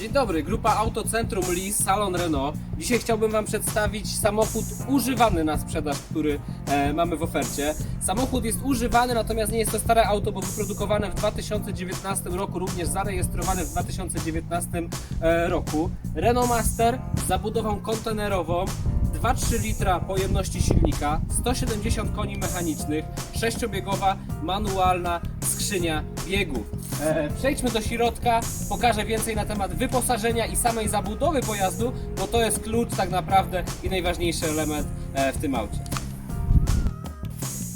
Dzień dobry, grupa Autocentrum Lis, Salon Renault. Dzisiaj chciałbym Wam przedstawić samochód używany na sprzedaż, który e, mamy w ofercie. Samochód jest używany, natomiast nie jest to stare auto, bo wyprodukowane w 2019 roku, również zarejestrowane w 2019 e, roku. Renault Master z zabudową kontenerową, 2,3 litra pojemności silnika, 170 koni mechanicznych, sześciobiegowa, manualna skrzynia biegów. E, przejdźmy do środka, pokażę więcej na temat wyposażenia i samej zabudowy pojazdu, bo to jest klucz tak naprawdę i najważniejszy element e, w tym aucie.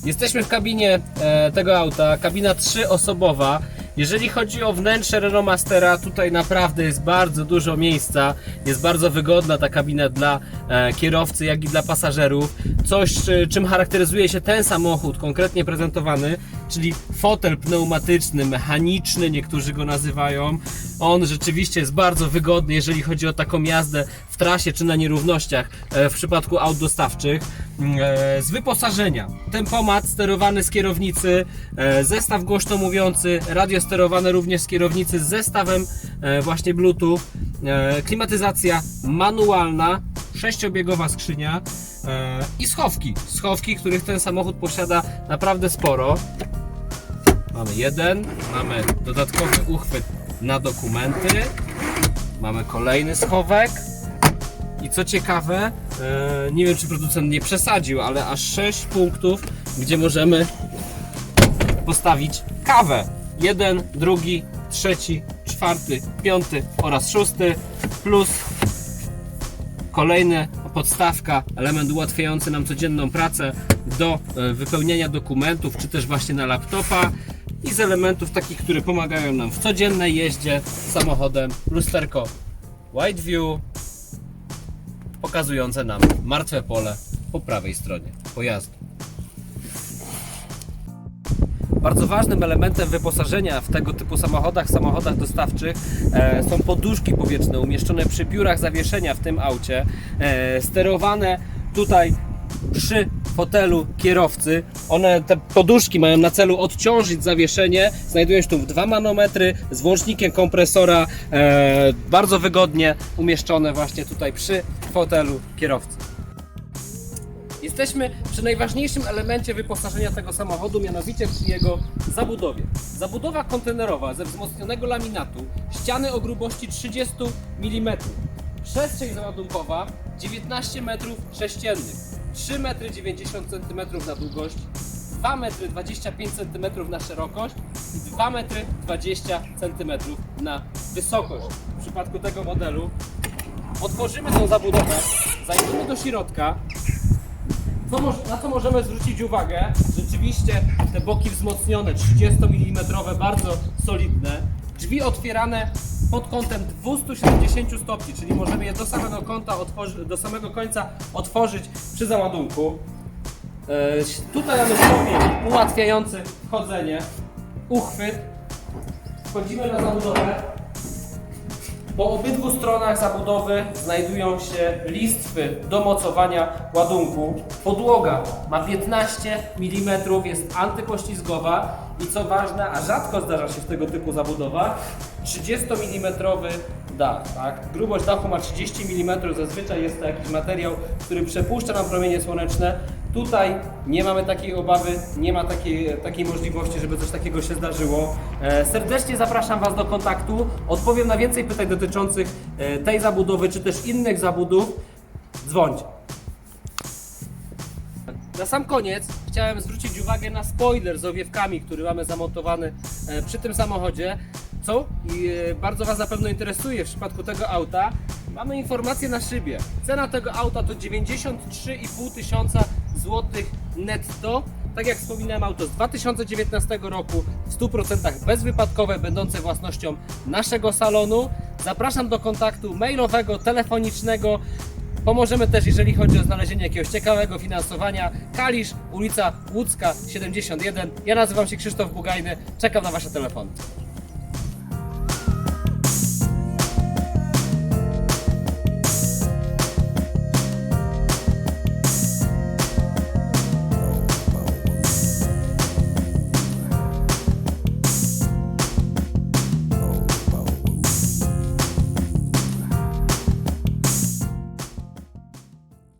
Jesteśmy w kabinie e, tego auta, kabina trzyosobowa. Jeżeli chodzi o wnętrze Renault Mastera, tutaj naprawdę jest bardzo dużo miejsca. Jest bardzo wygodna ta kabina dla e, kierowcy, jak i dla pasażerów. Coś, e, czym charakteryzuje się ten samochód, konkretnie prezentowany, czyli fotel pneumatyczny, mechaniczny, niektórzy go nazywają. On rzeczywiście jest bardzo wygodny, jeżeli chodzi o taką jazdę w trasie czy na nierównościach e, w przypadku aut dostawczych. E, Z wyposażenia tempomat sterowany z kierownicy, e, zestaw głośno mówiący, radio sterowane również z kierownicy z zestawem właśnie Bluetooth, klimatyzacja manualna, sześciobiegowa skrzynia i schowki. Schowki, których ten samochód posiada naprawdę sporo. Mamy jeden, mamy dodatkowy uchwyt na dokumenty, mamy kolejny schowek. I co ciekawe, e, nie wiem czy producent nie przesadził, ale aż 6 punktów, gdzie możemy postawić kawę. Jeden, drugi, trzeci, czwarty, piąty oraz szósty, plus kolejny podstawka, element ułatwiający nam codzienną pracę do e, wypełniania dokumentów, czy też właśnie na laptopa i z elementów takich, które pomagają nam w codziennej jeździe samochodem, lusterko Wide View, pokazujące nam martwe pole po prawej stronie pojazdu. Bardzo ważnym elementem wyposażenia w tego typu samochodach, samochodach dostawczych e, są poduszki powietrzne umieszczone przy biurach zawieszenia w tym aucie, e, sterowane tutaj przy fotelu kierowcy. One, te poduszki mają na celu odciążyć zawieszenie. Znajdują się tu dwa manometry z włącznikiem kompresora, e, bardzo wygodnie umieszczone właśnie tutaj przy fotelu kierowcy. Jesteśmy przy najważniejszym elemencie wyposażenia tego samochodu, mianowicie przy jego zabudowie. Zabudowa kontenerowa ze wzmocnionego laminatu, ściany o grubości 30 mm, przestrzeń załadunkowa 19 metrów sześciennych, 3 metry 90 cm na długość, 2 metry 25 cm na szerokość i 2 metry 20 cm na wysokość. W przypadku tego modelu otworzymy tą zabudowę, zajrzymy do środka, co na co możemy zwrócić uwagę, rzeczywiście te boki wzmocnione, 30 mm, bardzo solidne, drzwi otwierane pod kątem 270 stopni, czyli możemy je do samego, kąta otworzy- do samego końca otworzyć przy załadunku. E, tutaj mamy stopień ułatwiający wchodzenie, uchwyt, wchodzimy na zabudowę, po obydwu stronach zabudowy znajdują się listwy do mocowania ładunku. Podłoga ma 15 mm, jest antypoślizgowa i co ważne, a rzadko zdarza się w tego typu zabudowach, 30 mm dach. Tak? Grubość dachu ma 30 mm, zazwyczaj jest to jakiś materiał, który przepuszcza nam promienie słoneczne. Tutaj nie mamy takiej obawy, nie ma takiej, takiej możliwości, żeby coś takiego się zdarzyło. E, serdecznie zapraszam Was do kontaktu. Odpowiem na więcej pytań dotyczących e, tej zabudowy, czy też innych zabudów. Dzwońcie. Na sam koniec chciałem zwrócić uwagę na spoiler z owiewkami, który mamy zamontowany e, przy tym samochodzie. Co i e, bardzo Was na pewno interesuje w przypadku tego auta. Mamy informację na szybie. Cena tego auta to 93,5 tysiąca złotych netto. Tak jak wspominałem, auto z 2019 roku w 100% bezwypadkowe, będące własnością naszego salonu. Zapraszam do kontaktu mailowego, telefonicznego. Pomożemy też, jeżeli chodzi o znalezienie jakiegoś ciekawego finansowania. Kalisz, ulica Łódzka 71. Ja nazywam się Krzysztof Bugajny. Czekam na Wasze telefony.